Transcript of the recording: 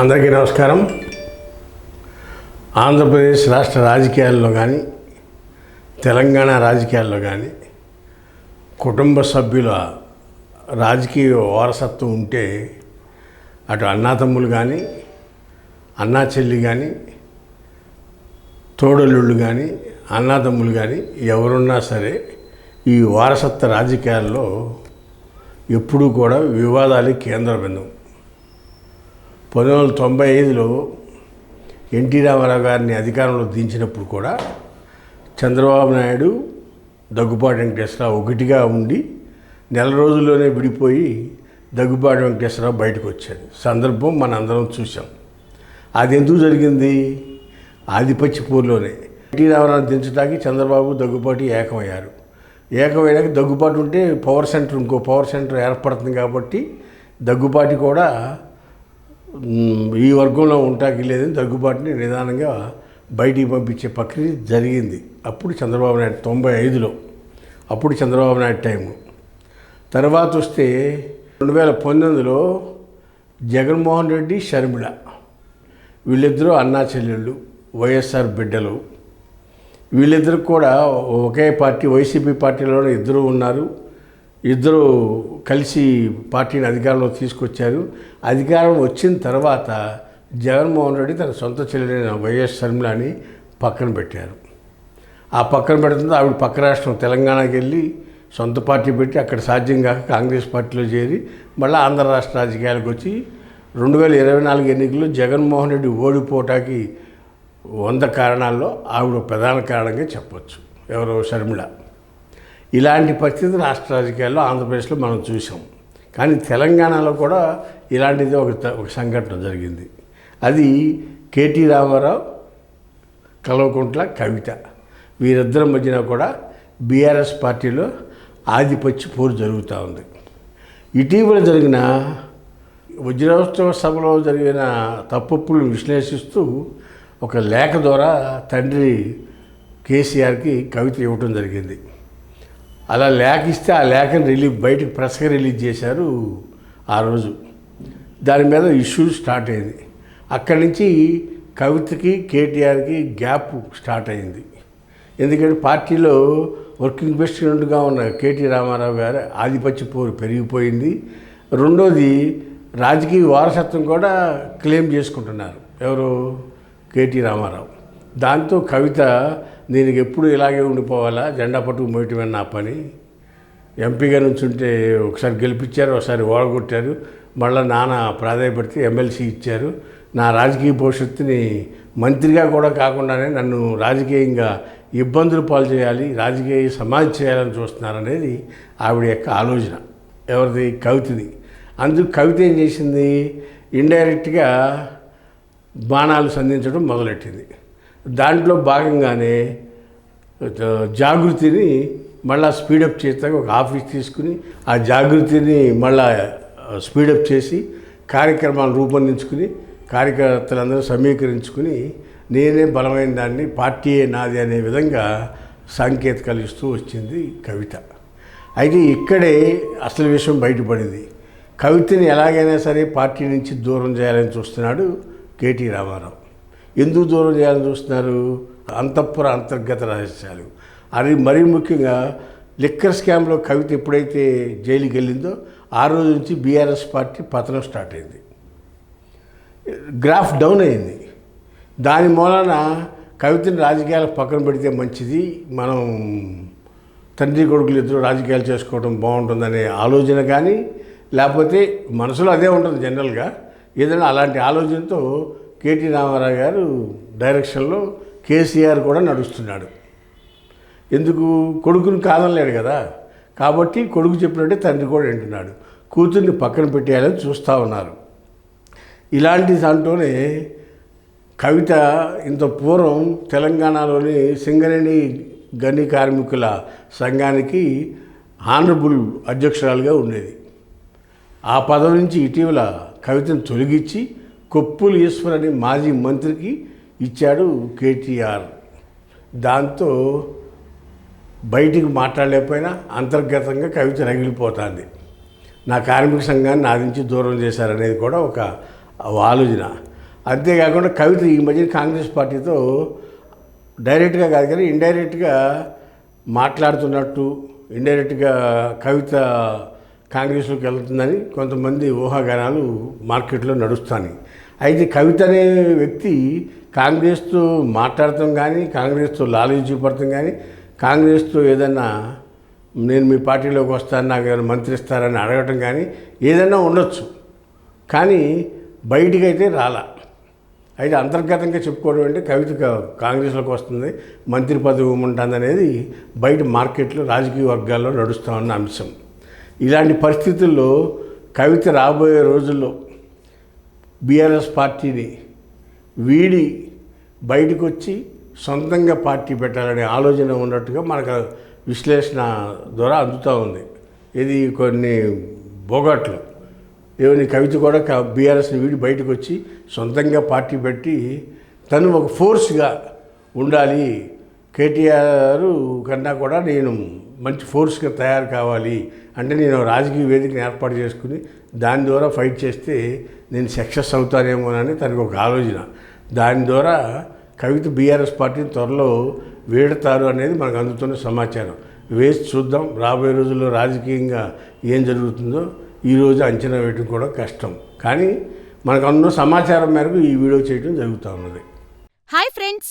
అందరికీ నమస్కారం. ఆంధ్రప్రదేశ్ రాష్ట్ర రాజకీయాల్లో కానీ తెలంగాణ రాజకీయాల్లో కానీ కుటుంబ సభ్యుల రాజకీయ వారసత్వం ఉంటే అటు అన్నాతమ్ములు కానీ అన్నా చెల్లి కానీ తోడలుళ్ళు కానీ అన్నాతమ్ములు కానీ ఎవరున్నా సరే ఈ వారసత్వ రాజకీయాల్లో ఎప్పుడూ కూడా వివాదాలు కేంద్ర బిందువు పంతొమ్మిది వందల తొంభై ఐదులో ఎన్టీ రామారావు గారిని అధికారంలో దించినప్పుడు కూడా చంద్రబాబు నాయుడు దగ్గుపాటి వెంకటేశ్వరరావు ఒకటిగా ఉండి నెల రోజుల్లోనే విడిపోయి దగ్గుపాటి వెంకటేశ్వరరావు బయటకు వచ్చాడు సందర్భం మన అందరం చూసాం అది ఎందుకు జరిగింది? ఆదిపచ్చిపూర్లోనే ఎన్టీ రామారావు దించడానికి చంద్రబాబు దగ్గుపాటి ఏకమయ్యారు. ఏకమైనాక దగ్గుబాటు ఉంటే పవర్ సెంటర్ ఇంకో పవర్ సెంటర్ ఏర్పడుతుంది కాబట్టి దగ్గుబాటి కూడా ఈ వర్గంలో ఉంటాకి లేదని దగ్గుబాటుని నిదానంగా బయటికి పంపించే ప్రక్రియ జరిగింది. అప్పుడు చంద్రబాబు నాయుడు తొంభై ఐదులో. అప్పుడు చంద్రబాబు నాయుడు టైము. తర్వాత వస్తే రెండు వేల పంతొమ్మిదిలో జగన్మోహన్ రెడ్డి షర్మిళ వీళ్ళిద్దరూ అన్నా చెల్లెళ్ళు వైఎస్ఆర్ బిడ్డలు. వీళ్ళిద్దరు కూడా ఒకే పార్టీ వైసీపీ పార్టీలోనే ఇద్దరు ఉన్నారు. ఇద్దరు కలిసి పార్టీని అధికారంలో తీసుకొచ్చారు. అధికారం వచ్చిన తర్వాత జగన్మోహన్ రెడ్డి తన సొంత చెల్లెలైన వైఎస్ షర్మిలని పక్కన పెట్టారు. ఆ పక్కన పెడుతుంది ఆవిడ పక్క రాష్ట్రం తెలంగాణకి వెళ్ళి సొంత పార్టీ పెట్టి అక్కడ సాధ్యం కాక కాంగ్రెస్ పార్టీలో చేరి మళ్ళీ ఆంధ్ర రాష్ట్ర రాజకీయాలకు వచ్చి రెండు వేల ఇరవై నాలుగు ఎన్నికల్లో జగన్మోహన్ రెడ్డి ఓడిపోవటానికి వంద కారణాల్లో ఆవిడ ప్రధాన కారణంగా చెప్పొచ్చు. ఎవరో? షర్మిళ ఇలాంటి పరిస్థితి రాష్ట్ర రాజకీయాల్లో ఆంధ్రప్రదేశ్లో మనం చూసాం కానీ తెలంగాణలో కూడా ఇలాంటిది ఒక ఒక సంఘటన జరిగింది. అది కేటీ రామారావు కల్వకుంట్ల కవిత. వీరిద్దరి మధ్యన కూడా బీఆర్ఎస్ పార్టీలో ఆధిపత్య పోరు జరుగుతూ ఉంది. ఇటీవల జరిగిన వజ్రోత్సవ సభలో జరిగిన తప్పులను విశ్లేషిస్తూ ఒక లేఖ ద్వారా తండ్రి కేసీఆర్కి కవిత ఇవ్వటం జరిగింది. అలా లేఖ ఇస్తే ఆ లేఖను రిలీజ్ బయటకు ప్రెస్గా రిలీజ్ చేశారు ఆ రోజు. దాని మీద ఇష్యూ స్టార్ట్ అయింది. అక్కడి నుంచి కవితకి కేటీఆర్కి గ్యాప్ స్టార్ట్ అయింది. ఎందుకంటే పార్టీలో వర్కింగ్ ప్రెసిడెంట్గా ఉన్న కేటీ రామారావు గారు ఆధిపత్య పోరు పెరిగిపోయింది. రెండోది రాజకీయ వారసత్వం కూడా క్లెయిమ్ చేసుకుంటున్నారు. ఎవరు? కేటీ రామారావు. దాంతో కవిత దీనికి ఎప్పుడు ఇలాగే ఉండిపోవాలా? జెండా పట్టుకు మోయటమే నా పని? ఎంపీగా నుంచుంటే ఒకసారి గెలిపించారు ఒకసారి ఓడగొట్టారు. మళ్ళీ నాన్న ప్రాధాన్యపడితే ఎమ్మెల్సీ ఇచ్చారు. నా రాజకీయ భవిష్యత్తుని మంత్రిగా కూడా కాకుండానే నన్ను రాజకీయంగా ఇబ్బందులు పాలు చేయాలి రాజకీయ సమాధి చేయాలని చూస్తున్నారనేది ఆవిడ యొక్క ఆలోచన. ఎవరిది? కవితది. అందుకు కవిత ఏం చేసింది? ఇండైరెక్ట్గా బాణాలు సంధించడం మొదలెట్టింది. దాంట్లో భాగంగానే జాగృతిని మళ్ళా స్పీడప్ చేస్తాక ఒక ఆఫీస్ తీసుకుని ఆ జాగృతిని మళ్ళా స్పీడప్ చేసి కార్యక్రమాలు రూపొందించుకుని కార్యకర్తలందరూ సమీకరించుకుని నేనే బలమైన దాన్ని పార్టీయే నాది అనే విధంగా సాంకేతికలు ఇస్తూ వచ్చింది కవిత. అయితే ఇక్కడే అసలు విషయం బయటపడింది. కవితని ఎలాగైనా సరే పార్టీ నుంచి దూరం చేయాలని చూస్తున్నాడు కేటీ రామారావు. ఎందుకు దూరం చేయాలని చూస్తున్నారు? అంతఃపుర అంతర్గత రహస్యాలు. అది మరీ ముఖ్యంగా లిక్కర్ స్కామ్లో కవిత ఎప్పుడైతే జైలుకి వెళ్ళిందో ఆ రోజు నుంచి బీఆర్ఎస్ పార్టీ పతనం స్టార్ట్ అయింది. గ్రాఫ్ డౌన్ అయింది. దాని మూలన కవితని రాజకీయాలకు పక్కన పెడితే మంచిది. మనం తండ్రి కొడుకులు ఇద్దరు రాజకీయాలు చేసుకోవడం బాగుంటుందనే ఆలోచన కానీ లేకపోతే మనసులో అదే ఉంటుంది జనరల్గా. ఏదైనా అలాంటి ఆలోచనతో కేటీ రామారావు గారు డైరెక్షన్లో కేసీఆర్ కూడా నడుస్తున్నాడు. ఎందుకు? కొడుకుని కాదనలేడు కదా. కాబట్టి కొడుకు చెప్పినట్టే తండ్రి కూడా వింటున్నాడు. కూతుర్ని పక్కన పెట్టేయాలని చూస్తూ ఉన్నారు. ఇలాంటి దాంట్లోనే కవిత ఇంత పూర్వం తెలంగాణలోని సింగరేణి గని కార్మికుల సంఘానికి హానరబుల్ అధ్యక్షురాలుగా ఉండేది. ఆ పదవి నుంచి ఇటీవల కవితను తొలగించి కొప్పులు ఈశ్వర్ అనే మాజీ మంత్రికి ఇచ్చాడు కేటీఆర్. దాంతో బయటికి మాట్లాడలేకపోయినా అంతర్గతంగా కవిత రగిలిపోతుంది. నా కార్మిక సంఘాన్ని నా నుంచి దూరం చేశారనేది కూడా ఒక ఆలోచన. అంతేకాకుండా కవిత ఈ మధ్య కాంగ్రెస్ పార్టీతో డైరెక్ట్గా కాదు కానీ ఇండైరెక్ట్గా మాట్లాడుతున్నట్టు ఇండైరెక్ట్గా కవిత కాంగ్రెస్లోకి వెళ్తుందని కొంతమంది ఊహాగానాలు మార్కెట్లో నడుస్తాయి. అయితే కవిత అనే వ్యక్తి కాంగ్రెస్తో మాట్లాడటం కానీ కాంగ్రెస్తో లాలూచి చూపడటం కానీ కాంగ్రెస్తో ఏదన్నా నేను మీ పార్టీలోకి వస్తాను నాకు ఏమైనా మంత్రి ఇస్తారని అడగటం కానీ ఏదైనా ఉండొచ్చు. కానీ బయటికైతే రాలా. అయితే అంతర్గతంగా చెప్పుకోవడం అంటే కవిత కాంగ్రెస్లోకి వస్తుంది మంత్రి పదవి ఉంటుంది అనేది బయట మార్కెట్లో రాజకీయ వర్గాల్లో నడుస్తూ ఉన్న అంశం. ఇలాంటి పరిస్థితుల్లో కవిత రాబోయే రోజుల్లో బీఆర్ఎస్ పార్టీని వీడి బయటకు వచ్చి సొంతంగా పార్టీ పెట్టాలనే ఆలోచన ఉన్నట్టుగా మనకు విశ్లేషణ ద్వారా అందుతూ ఉంది. ఇది కొన్ని బోగట్లు. ఏమని కవిత కూడా బీఆర్ఎస్ని వీడి బయటకు వచ్చి సొంతంగా పార్టీ పెట్టి తను ఒక ఫోర్స్గా ఉండాలి కేటీఆర్ కన్నా కూడా నేను మంచి ఫోర్స్గా తయారు కావాలి అంటే నేను రాజకీయ వేదికను ఏర్పాటు చేసుకుని దాని ద్వారా ఫైట్ చేస్తే నేను సక్సెస్ అవుతానేమోనని తనకు ఒక ఆలోచన. దాని ద్వారా కవిత బీఆర్ఎస్ పార్టీని త్వరలో వీడతారు అనేది మనకు అందుతున్న సమాచారం. వేసి చూద్దాం రాబోయే రోజుల్లో రాజకీయంగా ఏం జరుగుతుందో ఈరోజు అంచనా వేయడం కూడా కష్టం. కానీ మనకు అన్న సమాచారం మేరకు ఈ వీడియో చేయడం జరుగుతూ ఉన్నది. Hi friends